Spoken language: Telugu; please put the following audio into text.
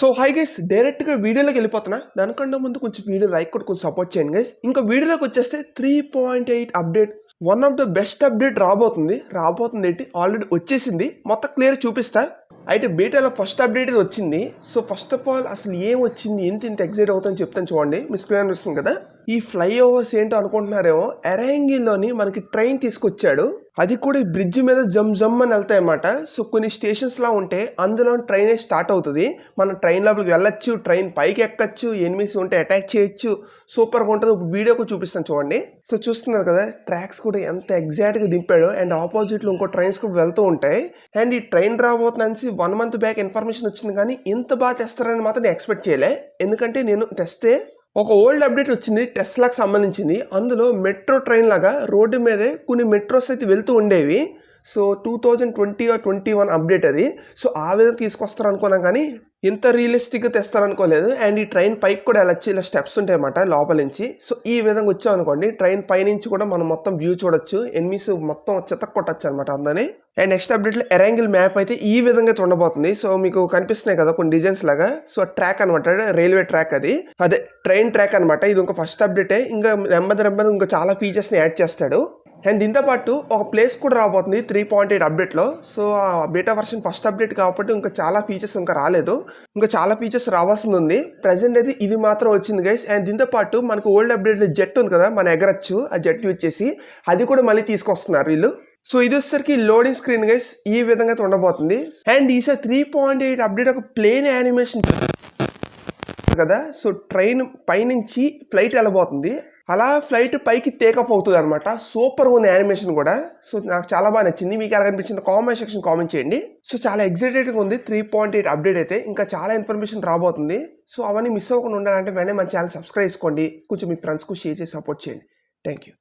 సో హై గైస్ డైరెక్ట్గా వీడియోలోకి వెళ్ళిపోతున్నా. దానికంటే ముందు కొంచెం వీడియో లైక్ కూడా కొంచెం సపోర్ట్ చేయండి గైస్ ఇంకా వీడియోలోకి వచ్చేస్తే three point eight update one of the best update రాబోతుంది. రాబోతుంది ఏంటి? ఆల్రెడీ వచ్చేసింది. మొత్తం క్లియర్ చూపిస్తా. అయితే బీటాలో ఫస్ట్ అప్డేట్ ఇది వచ్చింది. సో ఫస్ట్ ఆఫ్ ఆల్ అసలు ఏం వచ్చింది? ఎంత ఇంత ఎగ్జైట్ అవుతుందని చెప్తాను చూడండి. మీ స్క్రీన్ అనిపిస్తుంది కదా. ఈ ఫ్లైఓవర్స్ ఏంటో అనుకుంటున్నారేమో? ఎరాంగిల్లోని మనకి ట్రైన్ తీసుకొచ్చాడు. అది కూడా ఈ బ్రిడ్జ్ మీద జమ్ జమ్ అని వెళ్తాయి అన్నమాట. సో కొన్ని స్టేషన్స్లా ఉంటే అందులో ట్రైన్ స్టార్ట్ అవుతుంది. మనం ట్రైన్ లోపలికి వెళ్ళొచ్చు ట్రైన్ పైకి ఎక్కచ్చు ఎనిమిస్ ఉంటే అటాక్ చేయొచ్చు. సూపర్గా ఉంటుంది. ఇప్పుడు కూడా చూపిస్తాను చూడండి. సో చూస్తున్నారు కదా ట్రాక్స్ కూడా ఎంత ఎగ్జాక్ట్గా దింపాడు అండ్ ఆపోజిట్లో ఇంకో ట్రైన్స్ కూడా వెళ్తూ ఉంటాయి. అండ్ ఈ ట్రైన్ రాబోతుందని వన్ మంత్ బ్యాక్ ఇన్ఫర్మేషన్ వచ్చింది కానీ ఇంత బాగా తెస్తారని మాత్రం ఎక్స్పెక్ట్ చేయలే. ఎందుకంటే నేను తెస్తే ఒక ఓల్డ్ అప్డేట్ వచ్చింది టెస్లాకి సంబంధించింది. అందులో మెట్రో ట్రైన్ లాగా రోడ్డు మీదే కొన్ని మెట్రోస్ అయితే వెళ్తూ ఉండేవి. So two thousand twenty or twenty one update అది. సో ఆ విధంగా తీసుకొస్తారు అనుకున్నాం కానీ ఇంత రియలిస్టిక్గా తెస్తారనుకోలేదు. అండ్ ఈ ట్రైన్ పైకి కూడా ఎలా ఇలా స్టెప్స్ ఉంటాయి అన్నమాట లోపల నుంచి. సో ఈ విధంగా వచ్చామనుకోండి ట్రైన్ పైనుంచి కూడా మనం మొత్తం వ్యూ చూడొచ్చు. ఎనిమిస్ మొత్తం చెత్త కొట్టచ్చు అనమాట అందరినీ అండ్ నెక్స్ట్ అప్డేట్లో ఎరాంగిల్ మ్యాప్ అయితే ఈ విధంగా చూడబోతుంది ఉండబోతుంది. సో మీకు కనిపిస్తున్నాయి కదా కొన్ని డిజైన్స్ లాగా. సో ట్రాక్ అనమాట రైల్వే ట్రాక్ అది. అదే ట్రైన్ ట్రాక్ అనమాట ఇది ఇంకా ఫస్ట్ అప్డేటే ఇంకా నెమ్మది నెమ్మది ఇంకా చాలా ఫీచర్స్ని యాడ్ చేస్తాడు. అండ్ దీంతో పాటు ఒక ప్లేస్ కూడా రాబోతుంది త్రీ పాయింట్ ఎయిట్ అప్డేట్లో సో ఆ బీటా వర్షన్ ఫస్ట్ అప్డేట్ కాబట్టి ఇంకా చాలా ఫీచర్స్ ఇంకా రాలేదు. ఇంకా చాలా ఫీచర్స్ రావాల్సింది ఉంది. ప్రజెంట్ అయితే ఇది మాత్రం వచ్చింది గైస్ అండ్ దీంతో పాటు మనకు ఓల్డ్ అప్డేట్లో జెట్ ఉంది కదా మన ఎగరచ్చు ఆ జెట్ యూజ్ చేసి. అది కూడా మళ్ళీ తీసుకొస్తున్నారు వీళ్ళు. సో ఇది వచ్చేసరికి లోడింగ్ స్క్రీన్ గైస్ ఈ విధంగా అయితే ఉండబోతుంది. అండ్ ఈసారి త్రీ పాయింట్ ఎయిట్ అప్డేట్ ఒక ప్లేన్ యానిమేషన్ కదా. సో ట్రైన్ పైనుంచి ఫ్లైట్ వెళ్ళబోతుంది. అలా ఫ్లైట్ పైకి టేకప్ అవుతుంది అనమాట సూపర్ ఉంది యానిమేషన్ కూడా. సో నాకు చాలా బాగా నచ్చింది. మీకు ఎలా కనిపించింది కామెంట్ సెక్షన్ కామెంట్ చేయండి. సో చాలా ఎగ్జైటెడ్గా ఉంది. త్రీ పాయింట్ ఎయిట్ అప్డేట్ అయితే ఇంకా చాలా ఇన్ఫర్మేషన్ రాబోతుంది. సో అవన్నీ మిస్ అవ్వకుండా ఉండాలంటే వెంటనే మన ఛానల్ సబ్స్క్రైబ్ చేసుకోండి. కొంచెం మీ ఫ్రెండ్స్కు షేర్ చేసి సపోర్ట్ చేయండి. Thank you